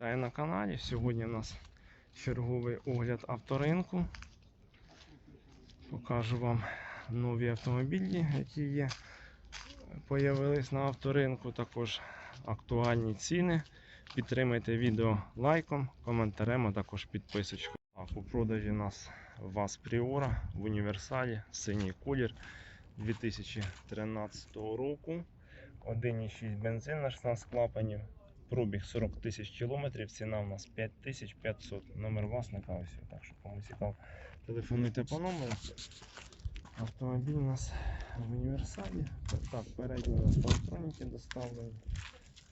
Вітаю на каналі. Сьогодні у нас черговий огляд авторинку. Покажу вам нові автомобілі, які є. Появились на авторинку. Також актуальні ціни. Підтримайте відео лайком, коментарем, а також підписочкою. Так, у продажі у нас ВАЗ Priora в універсалі, синій колір 2013 року. 1,6 бензин на 16 клапанів. Пробіг 40 тисяч кілометрів, ціна у нас 5500. Номер власника ось. Так що кому цікаво, телефонуйте по номеру. Автомобіль у нас в універсалі. Так, передні у нас парктроніки доставлені.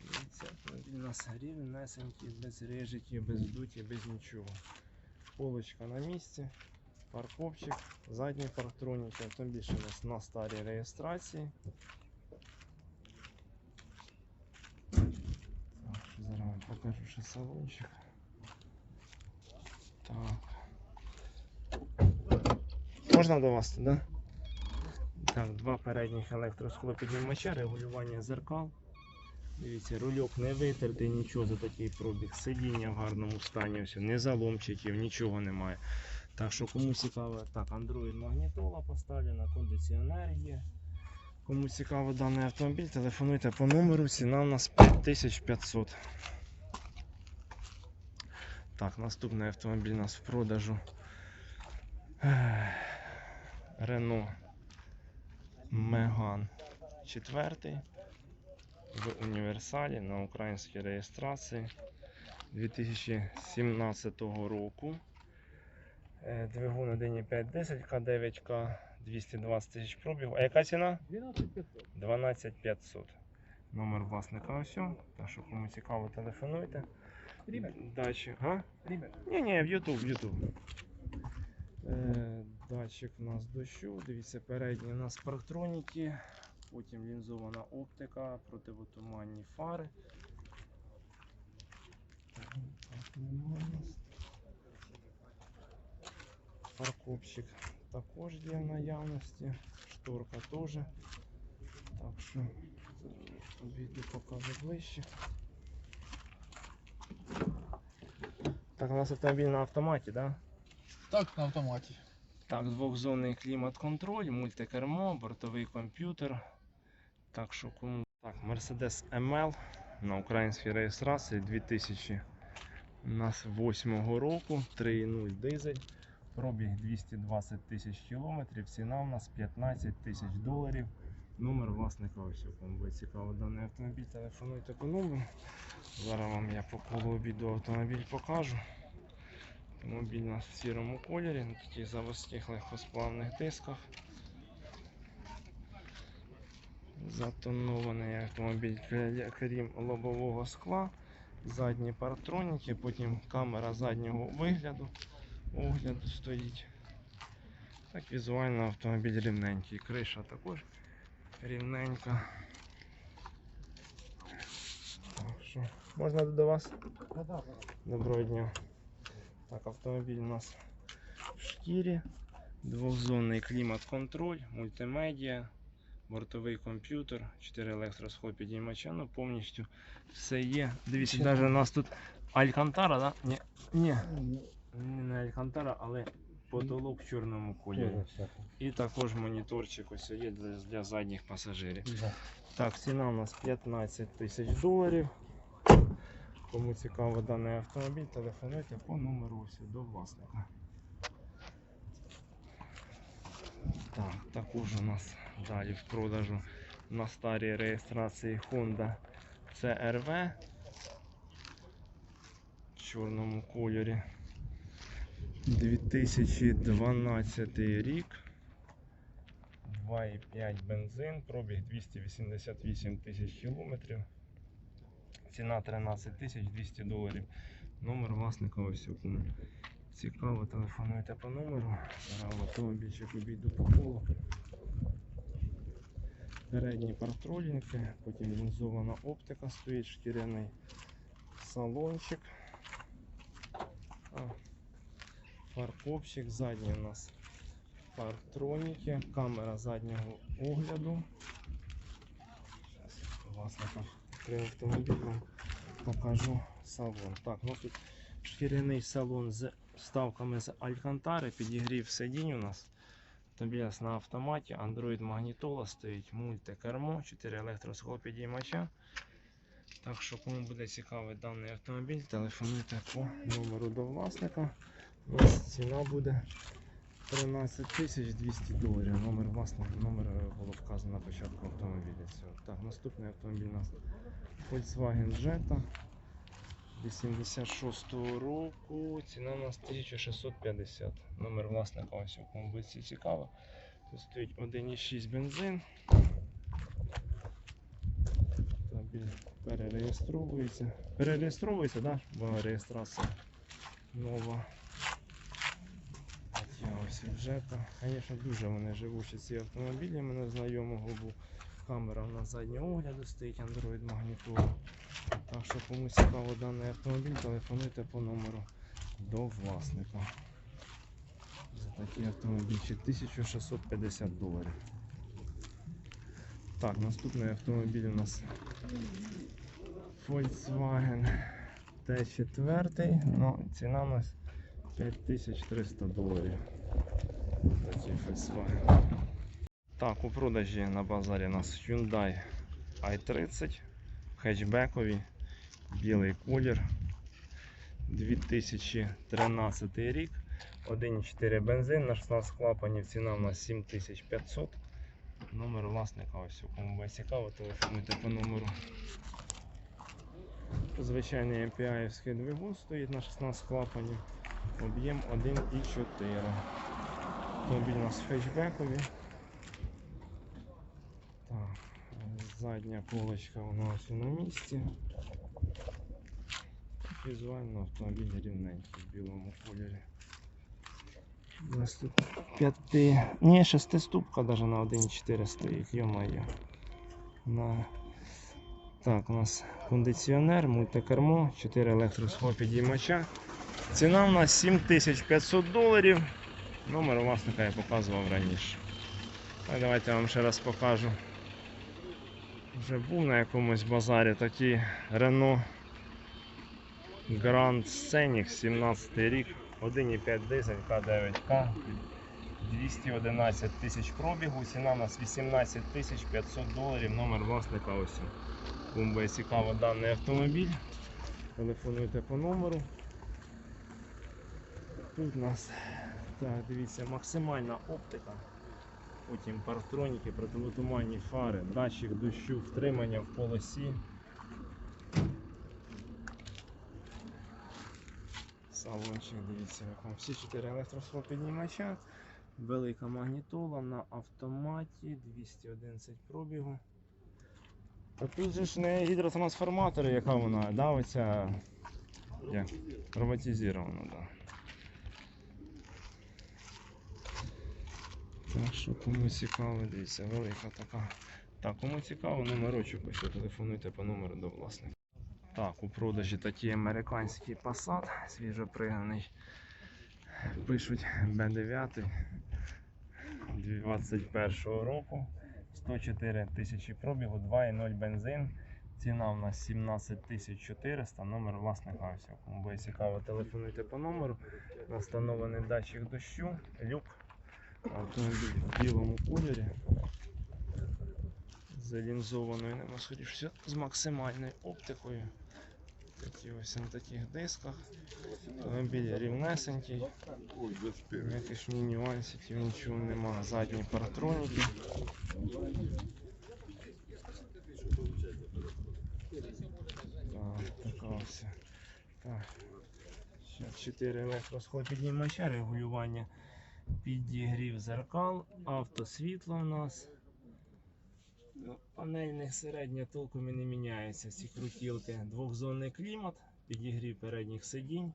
Дивіться, автомобіль у нас рівнесенький, без режиків, без дуті, без нічого. Полочка на місці, парковчик, задні парктроніки. Автомобіль у нас на старій реєстрації. Так, що зараз вам покажу ще салончик. Так. Можна до вас туди? Так, два передніх електросхлопіднімача, регулювання зеркал. Дивіться, рульок не витертий, нічого за такий пробіг. Сидіння в гарному стані, все, не заломчиків, нічого немає. Так що кому цікаво, так, Android магнітола поставлена, кондиціонер є. Кому цікаво даний автомобіль, телефонуйте по номеру, ціна у нас 5500. Так, наступний автомобіль у нас в продажу. Renault Megane 4 в універсалі на українській реєстрації 2017 року. Е, Двигун 1.510 К9К 220 тисяч пробігу. А яка ціна? 12500. 12500. Номер власника ось. Так що кому цікаво, телефонуйте. Рібер. Дачі. А? Рібер. Ні, ні, в YouTube, в YouTube. Е, датчик у нас дощу. Дивіться, передні у нас парктроніки, потім лінзована оптика, противотуманні фари. Парковщик також є в наявності. Шторка теж. Так що обійду покажу ближче. Так, у нас автомобіль на автоматі, так? Да? Так, на автоматі. Так, двохзонний клімат-контроль, мультикермо, бортовий комп'ютер. Так що кому. Так, Mercedes ML на українській реєстрації 2008 року, 3.0 дизель, пробіг 220 тисяч кілометрів, ціна у нас 15 тисяч доларів. Номер власника ось, кому буде цікаво даний автомобіль, телефонуйте по номеру. Зараз вам я по колу обіду автомобіль покажу. Автомобіль у нас в сірому кольорі, на таких заводських легкосплавних дисках. Затонований автомобіль крім лобового скла, задні парктроніки, потім камера заднього вигляду, огляду стоїть. Так, візуально автомобіль рівненький. Криша також рівненька. Так можна до вас? Доброго дня. Так, автомобіль у нас в шкірі, двохзонний клімат-контроль, мультимедіа, бортовий комп'ютер, 4 електросхлопідіймача, ну повністю все є. Дивіться, навіть у нас тут Алькантара, да? Ні, ні, не Алькантара, але потолок в чорному кольорі. І також моніторчик ось є для, для задніх пасажирів. Так, ціна у нас 15 тисяч доларів. Кому цікаво даний автомобіль, телефонуйте по номеру ось до власника. Так, також у нас далі в продажу на старій реєстрації Honda CRV в чорному кольорі. 2012 рік. 2,5 бензин, пробіг 288 тисяч кілометрів. Ціна 13 тисяч 200 доларів. Номер власника ось кому. Цікаво, телефонуйте по номеру. Автомобільчик обійду по колу. Передні парктроніки, потім лінзована оптика стоїть, шкіряний салончик. А, Парковщик, задній у нас парктроніки, камера заднього огляду. Власника відкрию автомобіль, вам покажу салон. Так, ну тут шкіряний салон з вставками з Алькантари, підігрів сидінь у нас. Тобіас на автоматі, Android магнітола стоїть, мультикермо, 4 електросхлопідіймача. Так що, кому буде цікавий даний автомобіль, телефонуйте по номеру до власника. У нас ціна буде 13 тисяч 200 доларів. Номер власника, номер було вказано на початку автомобіля. Цього. Так, наступний автомобіль у нас Volkswagen Jetta 86-го року. Ціна у нас 1650. Номер власника ось кому цікаво. Тут стоїть 1,6 бензин. Перереєстровується. Перереєстровується? Да? Бо реєстрація нова. От ось Jetta. Звісно, дуже вони живучі ці автомобілі. Мене знайомого був. Камера на заднього огляду стоїть Android магнітола. Так що кому цікаво даний автомобіль, телефонуйте по номеру до власника. За такий автомобільчик 1650 доларів. Так, наступний автомобіль у нас Volkswagen T4, ну, ціна у нас 5300 доларів. Такий Volkswagen. Так, у продажі на базарі у нас Hyundai i30 хетчбекові, білий колір. 2013 рік. 1,4 бензин на 16 клапанів. Ціна у нас 7500. Номер власника ось у кому буде цікаво, телефонуйте по номеру. Звичайний MPI двигун стоїть на 16 клапанів. Об'єм 1,4. Автомобіль у нас хетчбекові. Так, задня полочка у нас на місці. Візуально автомобіль рівненький в білому кольорі. У нас тут п'яти, ні, шестиступка навіть на 1.4 стоїть, йо-моє. На... Так, у нас кондиціонер, мультикермо, 4 електросхопідіймача. Ціна у нас 7500 доларів. Номер власника я показував раніше. Давайте я вам ще раз покажу. Вже був на якомусь базарі такий Renault Grand Scenic 17 рік, 1,5 дизель К9К, 211 тисяч пробігу, ціна у нас 18 тисяч 500 доларів, номер власника ось. Кому цікаво даний автомобіль. Телефонуйте по номеру. Тут у нас, так, дивіться, максимальна оптика. Потім парктроніки, противотуманні фари, датчик дощу, втримання в полосі. Салончик, дивіться, вам всі 4 електросхопіднімача, велика магнітола на автоматі, 211 пробігу. А тут же ж не гідротрансформатор, яка вона, да, оця як, роботизована, да. Так що кому цікаво, дивіться, велика така. Так, кому цікаво, номерочок ось телефонуйте по номеру до власника. Так, у продажі такий американський Passat, свіжопригнаний. Пишуть B9 21 року. 104 тисячі пробігу, 2,0 бензин. Ціна у нас 17 400, номер власника. Кому буде цікаво, телефонуйте по номеру. Настановлений датчик дощу, люк. Автомобіль в білому кольорі. Залінзованою нема скоріше з максимальною оптикою. Такі ось на таких дисках. Автомобіль рівнесенький. Ніяких ні нюансів, нічого нема. Задні паратроніки. Так, така ось. Так. Ще 4 електросхлопіднімача, регулювання підігрів зеркал, автосвітло у нас. Ну, Панельних середня толком і не міняється. Ці крутілки. Двохзонний клімат, підігрів передніх сидінь.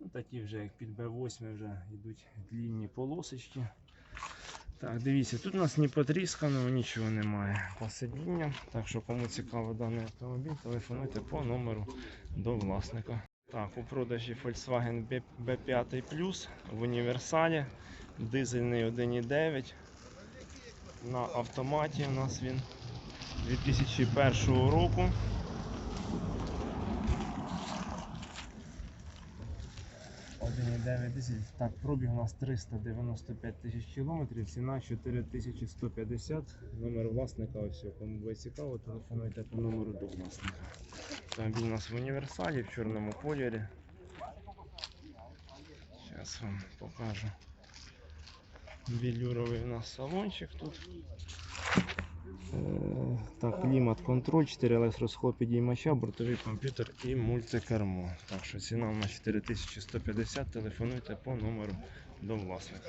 Ну, такі вже як під B8 вже йдуть длінні полосочки. Так, дивіться, тут у нас ні потрісканого, нічого немає по сидінням. Так що кому цікаво даний автомобіль, телефонуйте по номеру до власника. Так, у продажі Volkswagen B- B5 Plus в універсалі. Дизельний 1,9. На автоматі у нас він 2001 року. 1,9. Так, пробіг у нас 395 тисяч кілометрів, ціна 4150. Номер власника ось, кому буде цікаво, телефонуйте по номеру до власника. Автомобіль у нас в універсалі в чорному кольорі. Зараз вам покажу. Білюровий у нас салончик тут. Е, Так, клімат контроль, 4 електросхол підіймача, бортовий комп'ютер і мультикермо. Так що ціна у нас 4150, телефонуйте по номеру до власника.